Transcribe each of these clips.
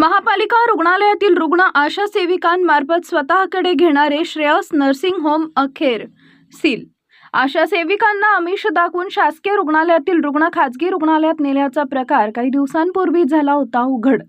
महापालिका रुग्णालयातील रुग्ण आशा सेविकांमार्फत स्वतःकडे घेणारे श्रेयस नर्सिंग होम अखेर सील. आशा सेविकांना आमिष दाखवून शासकीय रुग्णालयातील रुग्ण खाजगी रुग्णालयात नेल्याचा प्रकार काही दिवसांपूर्वी झाला होता उघड.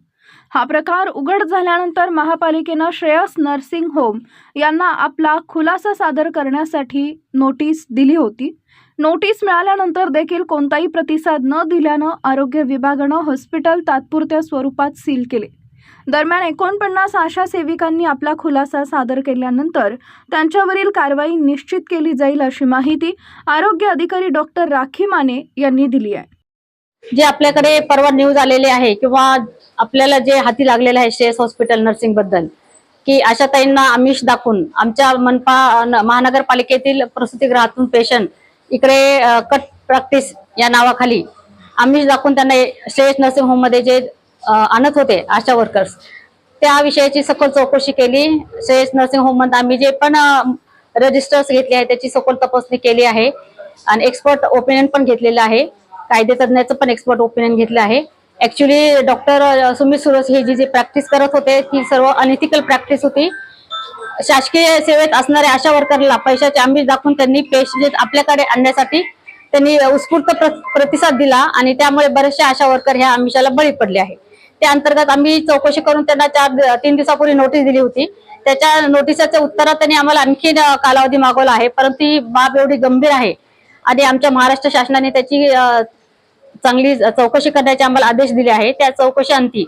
हा प्रकार उघड झाल्यानंतर महापालिकेनं श्रेयस नर्सिंग होम यांना आपला खुलासा सादर करण्यासाठी नोटीस दिली होती. नोटीस मिळाल्यानंतर देखील कोणताही प्रतिसाद न दिल्यानं आरोग्य विभागानं हॉस्पिटल तात्पुरत्या स्वरूपात सील केले. दरम्यान एकोणपन्नास आशा सेविकांनी आपला खुलासा सादर केल्यानंतर त्यांच्यावरील कारवाई निश्चित केली जाईल अशी माहिती आरोग्य अधिकारी डॉक्टर राखी माने यांनी दिली आहे. जे आपल्याकडे परवा न्यूज आलेले आहे किंवा आपल्याला जे हाती लागलेलं आहे शेस हॉस्पिटल नर्सिंगबद्दल की आशाताईंना आमिष दाखवून आमच्या मनपा महानगरपालिकेतील प्रसूतीगृहातून पेशंट इकडे कट प्रॅक्टिस या नावाखाली आमिष दाखवून त्यांना श्रेयस नर्सिंग होममध्ये जे आणत होते आशा वर्कर्स त्या विषयाची सखोल चौकशी केली. श्रेयस नर्सिंग होममध्ये आम्ही जे पण रजिस्टर्स घेतले आहे त्याची सखोल तपासणी केली आहे. आणि एक्सपर्ट ओपिनियन पण घेतलेलं आहे. कायदे तज्ञाचं पण एक्सपर्ट ओपिनियन घेतलं आहे. ऍक्च्युली डॉक्टर सुमित सुरस हे जी जी प्रॅक्टिस करत होते ती सर्व अनइथिकल प्रॅक्टिस होती. शासकीय सेवेत असणाऱ्या आशा वर्करला पैशाचे आमिष दाखवून त्यांनी पेशंट आपल्याकडे आणण्यासाठी त्यांनी उत्स्फूर्त प्रतिसाद दिला. आणि त्यामुळे बरेचसे आशा वर्कर ह्या आमिषाला बळी पडले आहे त्या अंतर्गत आम्ही चौकशी करून त्यांना चार तीन दिवसापूर्वी नोटीस दिली होती. त्याच्या नोटिसाच्या उत्तरात त्यांनी आम्हाला आणखी कालावधी मागवला आहे. परंतु ही बाब एवढी गंभीर आहे. आणि आमच्या महाराष्ट्र शासनाने त्याची चांगली चौकशी करण्याचे आम्हाला आदेश दिले आहे. त्या चौकशी अंती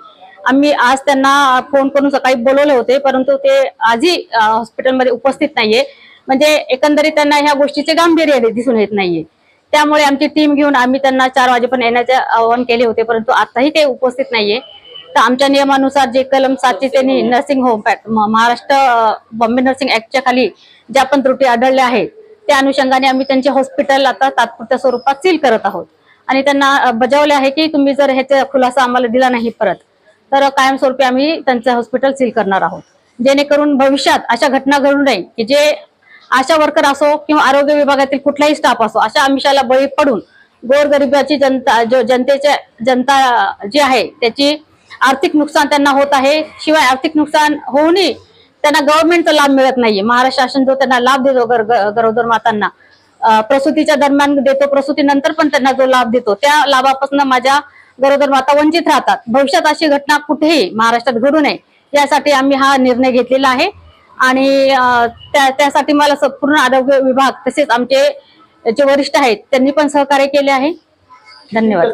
आम्ही आज त्यांना फोन करून सकाळी बोलवले होते. परंतु ते आजही हॉस्पिटलमध्ये उपस्थित नाहीये. म्हणजे एकंदरीत त्यांना ह्या गोष्टीचे गांभीर्य दिसून येत नाहीये. त्यामुळे आमची टीम घेऊन आम्ही त्यांना चार वाजेपर्यंत येण्याचे आवाहन केले होते. परंतु आताही ते उपस्थित नाहीये. तर आमच्या नियमानुसार जे कलम सातशे त्यांनी नर्सिंग होम पॅक महाराष्ट्र बॉम्बे नर्सिंग ऍक्टच्या खाली ज्या पण त्रुटी आढळल्या आहेत त्या अनुषंगाने आम्ही त्यांचे हॉस्पिटल आता तात्पुरत्या स्वरूपात सील करत आहोत. आणि त्यांना बजावले आहे की तुम्ही जर ह्याचा खुलासा आम्हाला दिला नाही परत तर कायमस्वरूपी आम्ही त्यांचं हॉस्पिटल सील करणार आहोत. जेणेकरून भविष्यात अशा घटना घडू नये की जे आशा वर्कर असो किंवा आरोग्य विभागातील कुठलाही स्टाफ असो अशा आमिषाला बळी पडून गोरगरिबाची जनता जो जनतेच्या जनता जी आहे त्याची आर्थिक नुकसान त्यांना होत आहे. शिवाय आर्थिक नुकसान होऊनही त्यांना गव्हर्नमेंटचा लाभ मिळत नाहीये. महाराष्ट्र शासन जो त्यांना लाभ देतो ग- गरोदर मातांना प्रसूतीच्या दरम्यान देतो प्रसूतीनंतर पण त्यांना जो लाभ देतो त्या लाभापासून माझ्या गरोदर माता वंचित राहतात. भविष्यात अशी घटना कुठेही महाराष्ट्रात घडू नये यासाठी आम्ही हा निर्णय घेतलेला आहे. आणि त्या त्यासाठी मला पूर्ण आरोग्य विभाग तसेच आमचे जे वरिष्ठ आहेत त्यांनी पण सहकार्य केले आहे. धन्यवाद.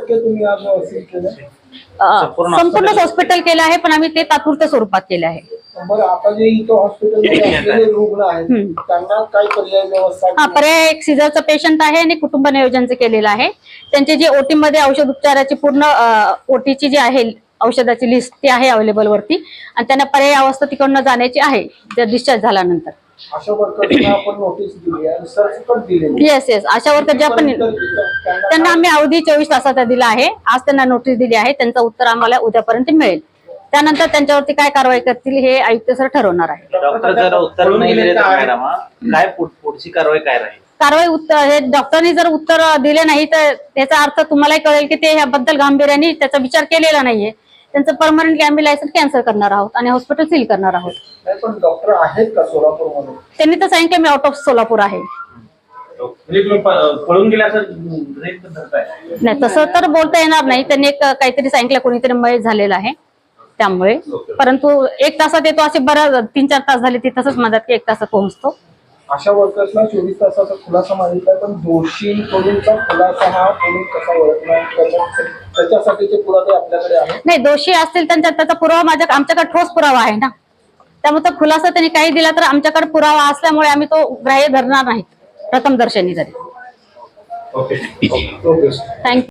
टक्के तुम्ही आज सील केलं अं, संपूर्ण हॉस्पिटल केले आहे पण आम्ही ते तात्पुरत्या स्वरूपात केले आहे. बरं आता जे इथं हॉस्पिटलमध्ये असलेले रुग्ण आहेत हम्म. त्यांना काय पर्याय व्यवस्था हा पर्याय एक सिझरचं पेशंट आहे आणि कुटुंब नियोजनचं केलेलं आहे. त्यांचे जे ओटी मध्ये औषध उपचाराची पूर्ण ओटीची जी आहे औषधाची लिस्ट ती आहे अवेलेबल वरती. आणि त्यांना पर्याय अवस्था तिकडनं जाण्याची आहे जर डिस्चार्ज झाल्यानंतर. अशा वर्कर्सना आपण नोटीस दिली आणि सर्च पण दिलेली येस येस अशा वर्कर ज्या पण त्यांना आम्ही अवधी चोवीस तासाचा दिला आहे. आज त्यांना नोटीस दिली आहे. त्यांचं उत्तर आम्हाला उद्यापर्यंत मिळेल. त्यानंतर त्यांच्यावरती काय कारवाई करतील हे आयुक्त सर ठरवणार आहे. डॉक्टर जर उत्तर नाही दिले तर मॅडम काय पुढ- पुढची कारवाई काय राहील? कारवाई उत्तर हे डॉक्टरनी जर उत्तर दिले नाही तर त्याचा अर्थ तुम्हालाही कळेल की ते ह्याबद्दल गांभीर्याने त्याचा विचार केलेला नाहीये. त्यांचं परमनंटली आम्ही लायसन्स कॅन्सल करणार आहोत आणि हॉस्पिटल सील करणार आहोत. नाही पण डॉक्टर आहेत का सोलापूरमध्ये? त्यांनी तर सांगितलं मी आउट ऑफ सोलापूर आहे. म्हणजे तुम्ही प- पळून गेला असं गृहीत धरताय. नाही तसं तर बोलता येणार नाही. त्यांनी एक काहीतरी सांगितलं कोणीतरी मयत झालेलं आहे. त्यामुळे. परंतु एक तासात येतो असे बरं तीन चार तास झाले ते तसंच म्हणतात की एक तासात पोहोचतो. अशा वर्कर्सना चोवीस तासाचा खुलासा मागितलाय पण दोषींकडूनचा खुलासा हा पोलीस कसा ओळखणार त्याच्या- त्याच्यासाठीचे पुरावे आपल्याकडे आहेत. नाही दोषी असतील त्यांच्या त्याचा पुरावा माझ्या आमच्याकडे ठोस पुरावा आहे ना. त्यामुळे तो खुलासा त्यांनी काही दिला तर आमच्याकडे पुरावा असल्यामुळे आम्ही तो ग्राह्य धरणार नाहीत प्रथम दर्शनी तरी ओके. Okay thank you